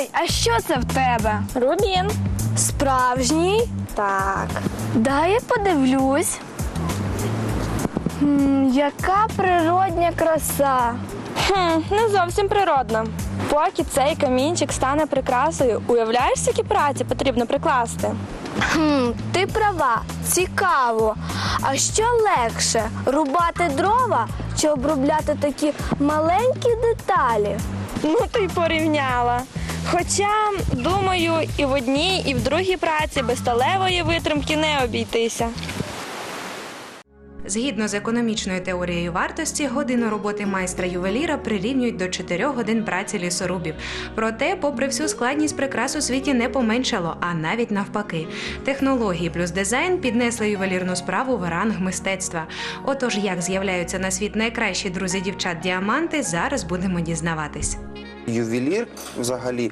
Ой, а що це в тебе? Рубін. Справжній? Так. Дай я подивлюсь. М, яка природня краса. Хм, не зовсім природно. Поки цей камінчик стане прикрасою, уявляєш, які праці потрібно прикласти? Хм, ти права, цікаво. А що легше рубати дрова чи обробляти такі маленькі деталі? Ну, ти й порівняла. Хоча, думаю, і в одній, і в другій праці без сталевої витримки не обійтися. Згідно з економічною теорією вартості, годину роботи майстра ювеліра прирівнюють до 4 годин праці лісорубів. Проте, попри всю складність прикрас у світі не поменшало, а навіть навпаки. Технології плюс дизайн піднесли ювелірну справу в ранг мистецтва. Отож, як з'являються на світ найкращі друзі дівчат діаманти, зараз будемо дізнаватись. Ювелір взагалі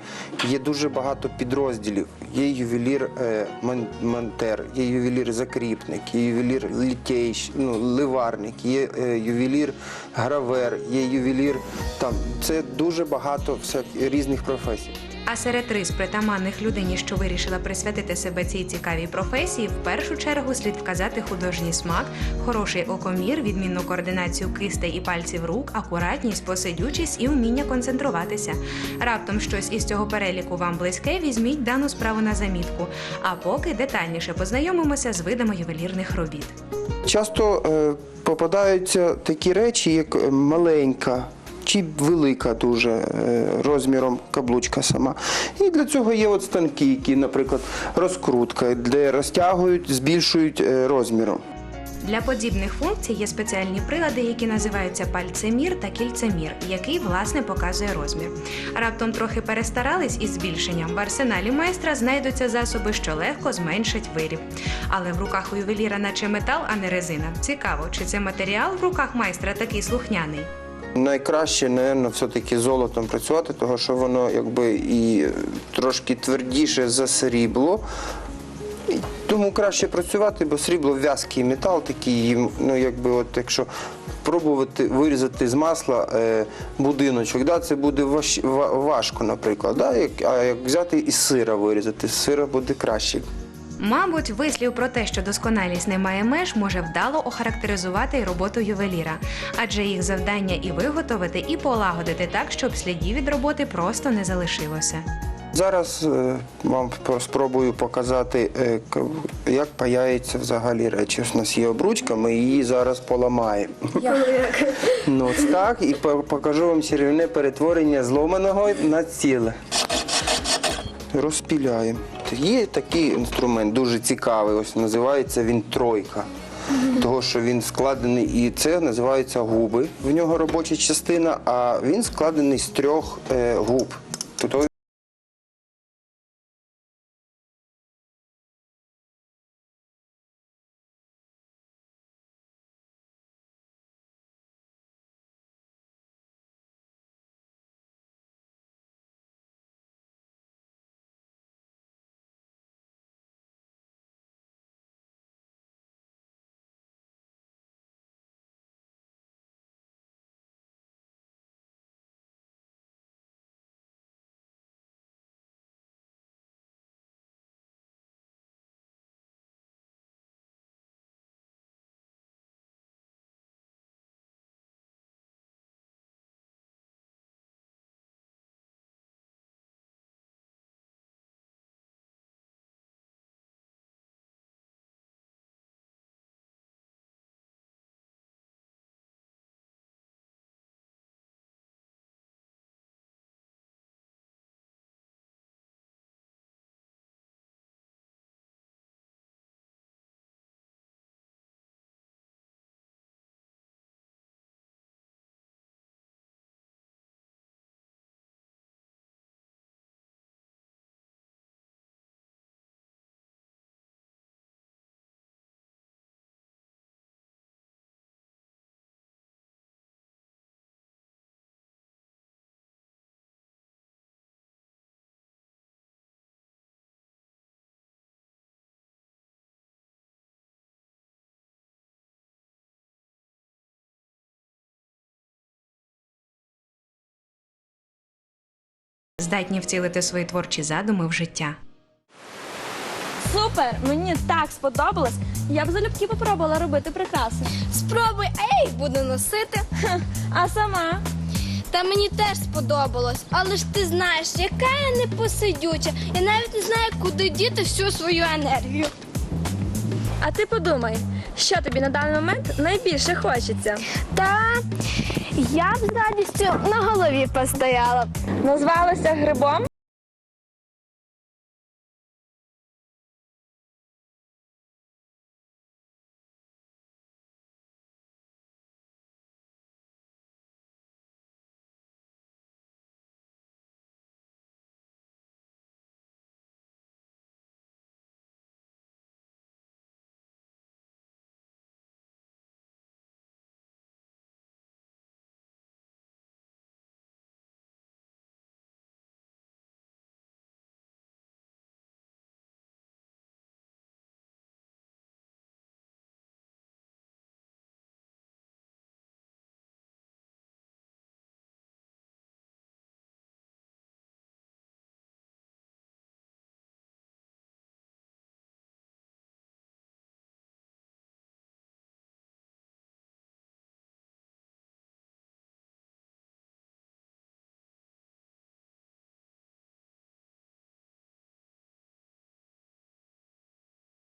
є дуже багато підрозділів. Є ювелір е, монтер, є ювелір закріпник, є ювелір літейщ, ну, ливарник, є е, ювелір гравер, є ювелір там. Це дуже багато всяких різних професій. А серед рис притаманних людині, що вирішила присвятити себе цій цікавій професії, в першу чергу слід вказати художній смак, хороший окомір, відмінну координацію кистей і пальців рук, акуратність, посидючість і вміння концентруватися. Раптом щось із цього переліку вам близьке, візьміть дану справу на замітку. А поки детальніше познайомимося з видами ювелірних робіт. Часто е, попадаються такі речі, як е, маленька. Чи велика дуже е, розміром каблучка сама. І для цього є от станки, які, наприклад, розкрутка, де розтягують, збільшують е, розміром. Для подібних функцій є спеціальні прилади, які називаються пальцемір та кільцемір, який власне показує розмір. Раптом трохи перестарались із збільшенням. В арсеналі майстра знайдуться засоби, що легко зменшать виріб. Але в руках у ювеліра наче метал, а не резина. Цікаво, чи це матеріал в руках майстра такий слухняний. Найкраще, напевно, все-таки золотом працювати, тому що воно якби і трошки твердіше за срібло. І Тому краще працювати, бо срібло в'язкий метал, такий, ну якби от якщо пробувати вирізати з масла е, будиночок, да, це буде важ, важко, наприклад. Да, як, а як взяти із сира вирізати, з сира буде краще. Мабуть, вислів про те, що досконалість не має меж, може вдало охарактеризувати й роботу ювеліра, адже їх завдання і виготовити, і полагодити так, щоб слідів від роботи просто не залишилося. Зараз е, вам спробую показати, е, як паяється взагалі речі. У нас є обручка, ми її зараз поламаємо. Ну, так, і покажу вам чарівне перетворення зломаного на ціле. Розпіляємо. Є такий інструмент, дуже цікавий, ось називається він тройка. Того, що він складений, і це називаються губи. В нього робоча частина, а він складений з трьох е, губ. Тобто здатні втілити свої творчі задуми в життя. Супер! Мені так сподобалось. Я б залюбки попробувала робити прикраси. Спробуй, а я їх буду носити. А сама? Та мені теж сподобалось. Але ж ти знаєш, яка я непосидюча. Я навіть не знаю, куди діти всю свою енергію. А ти подумай, що тобі на даний момент найбільше хочеться? Та я б з радістю на голові постояла. Назвалася грибом?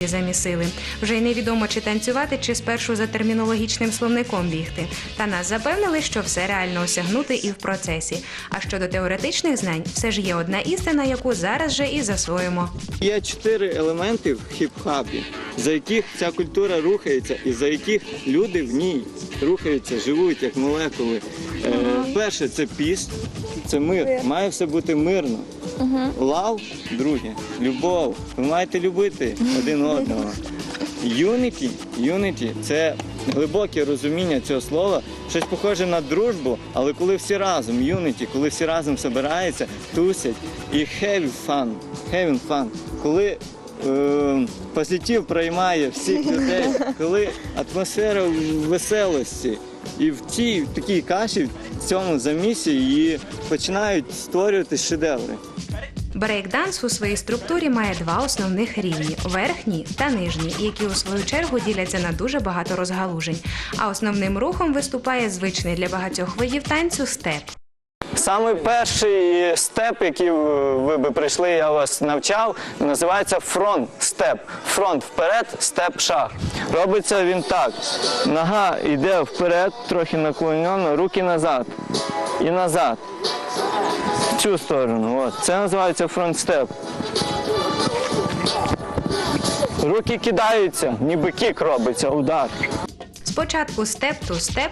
Замість сили. Вже й невідомо чи танцювати, чи спершу за термінологічним словником бігти. Та нас запевнили, що все реально осягнути і в процесі. А щодо теоретичних знань, все ж є одна істина, яку зараз же і засвоїмо. Є чотири елементи в хіп-хапі, за яких ця культура рухається, і за яких люди в ній рухаються, живуть як молекули. Е, перше це піс, це мир. Має все бути мирно. Лав, друге, любов. Ви маєте любити один одного. Unity, unity – це глибоке розуміння цього слова, щось похоже на дружбу, але коли всі разом, unity, коли всі разом збираються, тусять і have fun, having fun. Коли е, позитив приймає всіх людей, коли атмосфера веселості. І в цій в такій каші, в цьому замісі її починають створювати шедеври. Брейкданс у своїй структурі має два основних рівні верхній та нижній, які у свою чергу діляться на дуже багато розгалужень. А основним рухом виступає звичний для багатьох видів танцю степ. Саме перший степ, який ви би прийшли, я вас навчав, називається фронт степ. Фронт вперед, степ шаг. Робиться він так. Нога йде вперед, трохи наклонено, руки назад. І назад. Цю сторону. От. Це називається фронт степ. Руки кидаються, ніби кік робиться, удар. Спочатку степ ту степ,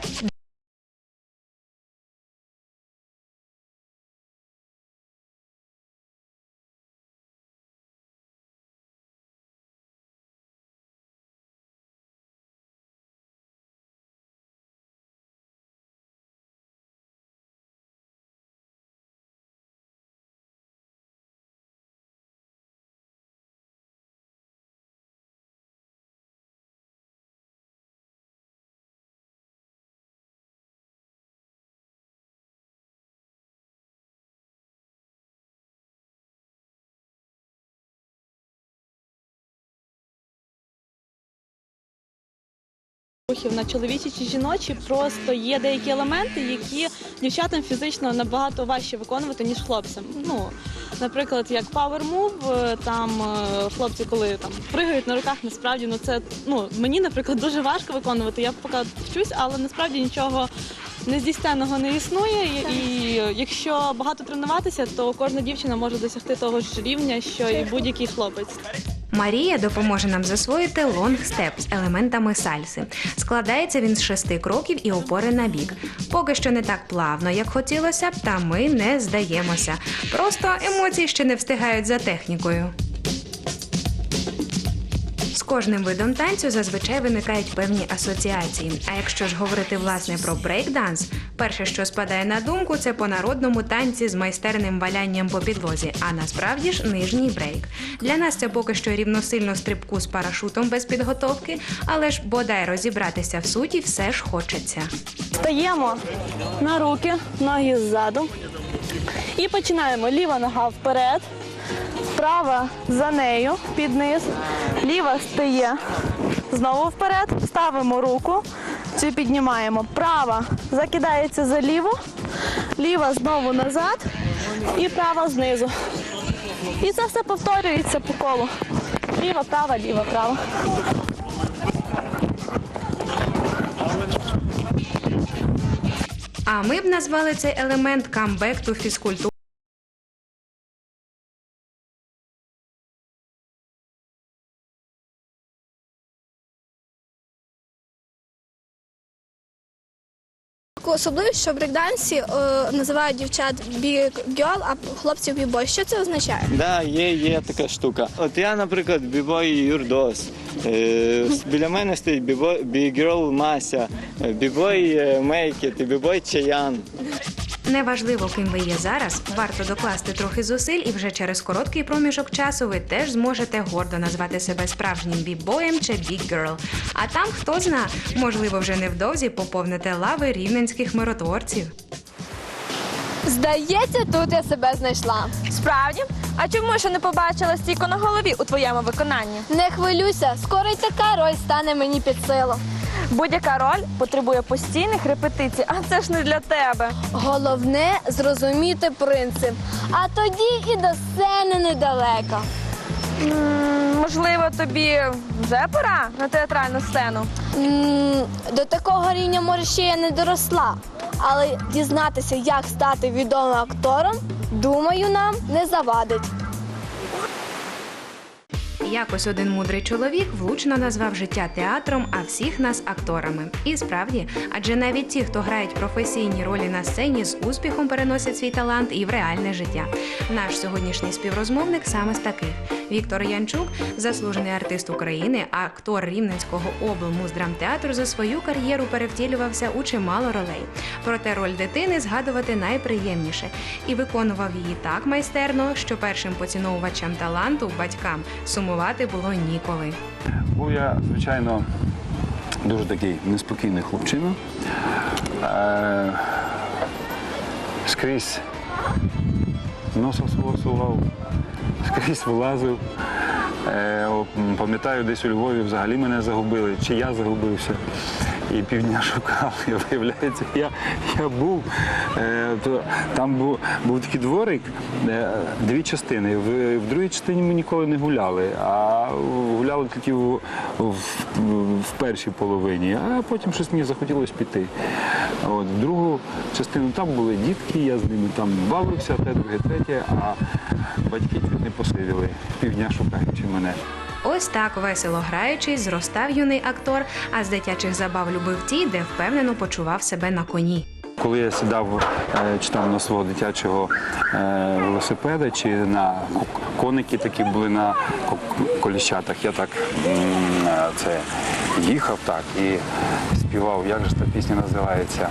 рухів на чоловічі чи жіночі, просто є деякі елементи, які дівчатам фізично набагато важче виконувати, ніж хлопцям. Ну, наприклад, як Power Move, е, там е, хлопці, коли там пригають на руках, насправді ну це ну мені, наприклад, дуже важко виконувати. Я поки вчусь, але насправді нічого. Нездійсненного не існує, і, і якщо багато тренуватися, то кожна дівчина може досягти того ж рівня, що і будь-який хлопець. Марія допоможе нам засвоїти лонг степ з елементами сальси. Складається він з шести кроків і опори на бік. Поки що не так плавно, як хотілося б, та ми не здаємося. Просто емоції ще не встигають за технікою. Кожним видом танцю зазвичай виникають певні асоціації. А якщо ж говорити власне про брейкданс, перше, що спадає на думку, це по народному танці з майстерним валянням по підлозі, а насправді ж нижній брейк. Для нас це поки що рівносильно стрибку з парашутом без підготовки, але ж бодай розібратися в суті все ж хочеться. Стаємо на руки, ноги ззаду І починаємо. Ліва нога вперед, права за нею під низ, ліва стає знову вперед, ставимо руку, цю піднімаємо. Права закидається за ліву, ліва знову назад і права знизу. І це все повторюється по колу. Ліва, права, ліва, права. А ми б назвали цей елемент камбек ту фізкультури. Таку особливість, що брейкдансі е, називають дівчат бі-гьол, а хлопців бі-бой. Що це означає? Да, є, є така штука. От я, наприклад, бібой Юрдос. Е, біля мене стоїть бібой бігерл Мася, е, бібой Мейкіт Мейкет і бібой Чаян. Неважливо, ким ви є зараз, варто докласти трохи зусиль, і вже через короткий проміжок часу ви теж зможете гордо назвати себе справжнім бібоєм чи біггерл. А там хто зна, можливо, вже невдовзі поповните лави рівненських миротворців. Здається, тут я себе знайшла. Справді? А чому ще не побачила стійку на голові у твоєму виконанні? Не хвилюйся, скоро й така роль стане мені під силу. Будь-яка роль потребує постійних репетицій, а це ж не для тебе. Головне зрозуміти принцип. А тоді і до сцени недалеко. М, можливо, тобі вже пора на театральну сцену. М, До такого рівня, може, ще я не доросла. Але дізнатися, як стати відомим актором, думаю, нам не завадить. Якось один мудрий чоловік влучно назвав життя театром, а всіх нас акторами. І справді, адже навіть ті, хто грають професійні ролі на сцені, з успіхом переносять свій талант і в реальне життя. Наш сьогоднішній співрозмовник саме з таких. Віктор Янчук, заслужений артист України, актор Рівненського облмуздрамтеатру, за свою кар'єру перевтілювався у чимало ролей. Проте роль дитини згадувати найприємніше і виконував її так майстерно, що першим поціновувачам таланту батькам сумувати було ніколи. Був я, звичайно, дуже такий неспокійний хлопчина. Е, скрізь носа свого сував, скрізь вилазив. Е, пам'ятаю, десь у Львові взагалі мене загубили, чи я загубився. І півдня шукав. І виявляється, я, я був. Е, то, там був, був такий дворик, е, дві частини. В, в другій частині ми ніколи не гуляли, а гуляли тільки в, в, в першій половині, а потім щось мені захотілося піти. От, в другу частину там були дітки, я з ними там бавився, те, друге, третє, а батьки чуть не посивіли, півдня шукаючи мене. Ось так весело граючись, зростав юний актор, а з дитячих забав любив ті, де впевнено почував себе на коні. Коли я сідав е, чи там на свого дитячого е, велосипеда, чи на коники такі були на коліщатах, я так е, це їхав так і співав, як же та пісня називається.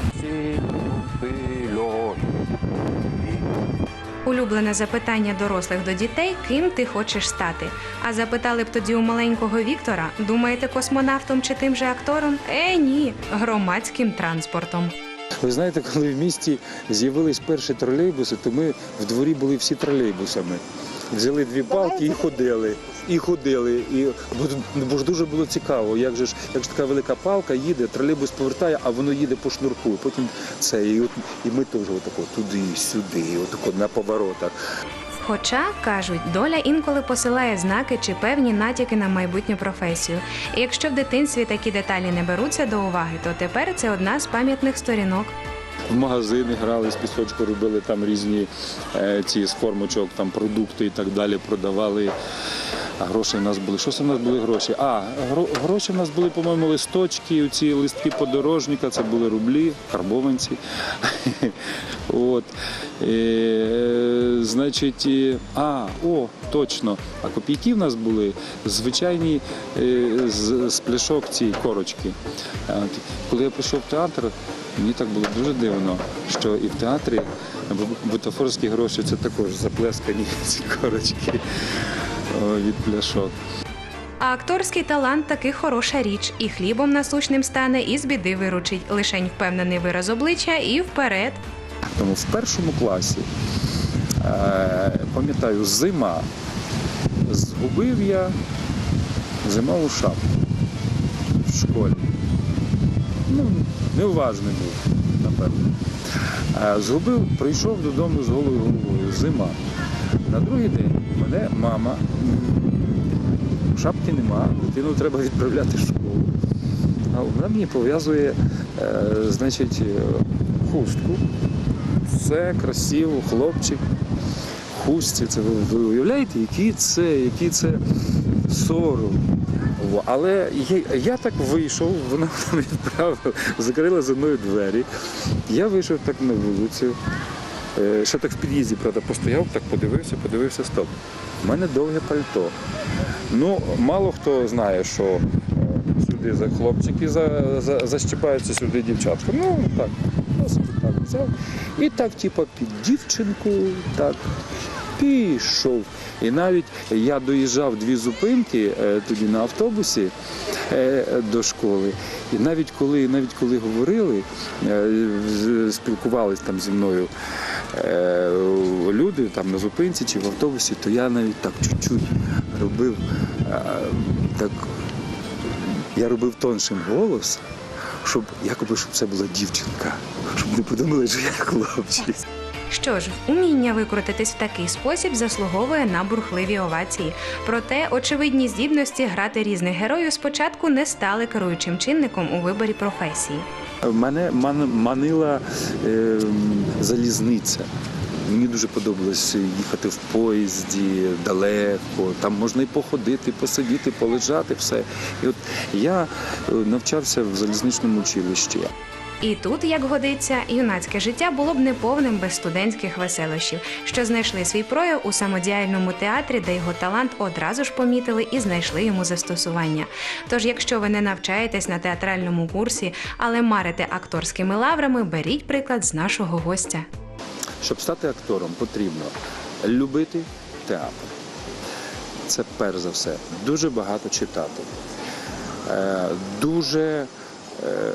Улюблене запитання дорослих до дітей, ким ти хочеш стати. А запитали б тоді у маленького Віктора, думаєте, космонавтом чи тим же актором? Е, ні, громадським транспортом. Ви знаєте, коли в місті з'явились перші тролейбуси, то ми в дворі були всі тролейбусами. Взяли дві палки і ходили. І ходили. І, бо, ж дуже було цікаво, як же ж, як ж така велика палка їде, тролейбус повертає, а воно їде по шнурку. І потім це. І, от, і ми теж отако туди, сюди, отако на поворотах. Хоча кажуть, доля інколи посилає знаки чи певні натяки на майбутню професію. І якщо в дитинстві такі деталі не беруться до уваги, то тепер це одна з пам'ятних сторінок. В магазини грали з пісочку, робили там різні е, ці з формочок, там продукти і так далі продавали. А гроші в нас були. Що це в нас були гроші? А, гроші в нас були, по-моєму, листочки, ці листки подорожника, це були рублі, карбованці. От. Е, значить, а, о, точно. А копійки в нас були звичайні е, з, з пляшок ці корочки. Коли я прийшов в театр, мені так було дуже дивно, що і в театрі бутафорські гроші це також заплескані ці корочки від пляшок. А акторський талант таки хороша річ, і хлібом насущним стане, і з біди виручить. Лишень впевнений вираз обличчя і вперед. Тому в першому класі Е, Пам'ятаю, зима. Згубив я зимову шапку в школі. Ну, неуважний був, напевно. Е, Згубив, прийшов додому з голою головою. Зима. На другий день мене мама, шапки нема, дитину треба відправляти в школу. А вона мені пов'язує, е, значить, хустку. Все красиво, хлопчик. Хустці, це ви, ви уявляєте, який це, який це сором. Але я, я так вийшов, вона відправила, закрила за мною двері. Я вийшов так на вулицю. Е, Ще так в під'їзді, правда, постояв, так подивився, подивився, стоп. У мене довге пальто. Ну, мало хто знає, що е, сюди за хлопчики за, за, защіпаються, сюди дівчатка. Ну, так, так взяв. І так, типу, під дівчинку, так, пішов. І навіть я доїжджав дві зупинки е, тоді на автобусі до школи. І навіть коли, навіть коли говорили, спілкувались там зі мною люди там на зупинці чи в автобусі, то я навіть так чуть-чуть робив е, так. Я робив тоншим голос, щоб якоби щоб це була дівчинка, щоб не подумали, що я хлопчик. Що ж, уміння викрутитись в такий спосіб заслуговує на бурхливі овації. Проте очевидні здібності грати різних героїв спочатку не стали керуючим чинником у виборі професії. Мене манила е, залізниця. Мені дуже подобалось їхати в поїзді далеко. Там можна і походити, посидіти, полежати, все. І от я е, навчався в залізничному училищі. І тут, як годиться, юнацьке життя було б неповним без студентських веселощів, що знайшли свій прояв у самодіяльному театрі, де його талант одразу ж помітили і знайшли йому застосування. Тож, якщо ви не навчаєтесь на театральному курсі, але марите акторськими лаврами, беріть приклад з нашого гостя. Щоб стати актором, потрібно любити театр. Це перш за все. Дуже багато читати. Е, Дуже, е,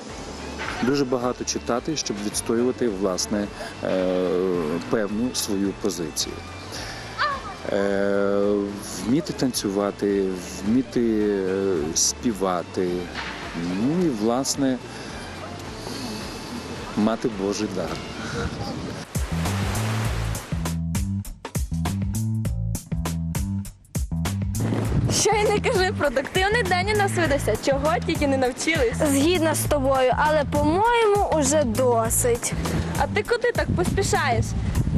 дуже багато читати, щоб відстоювати власне е, певну свою позицію. Е, Вміти танцювати, вміти е, співати. Ну і власне мати Божий дар. Що й не кажи, продуктивний день у нас видався, чого тільки не навчились. Згідна з тобою, але по-моєму уже досить. А ти куди так поспішаєш?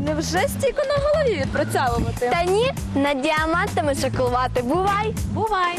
Невже стільки на голові відпрацьовувати? Та ні, над діамантами шоколувати. Бувай! Бувай!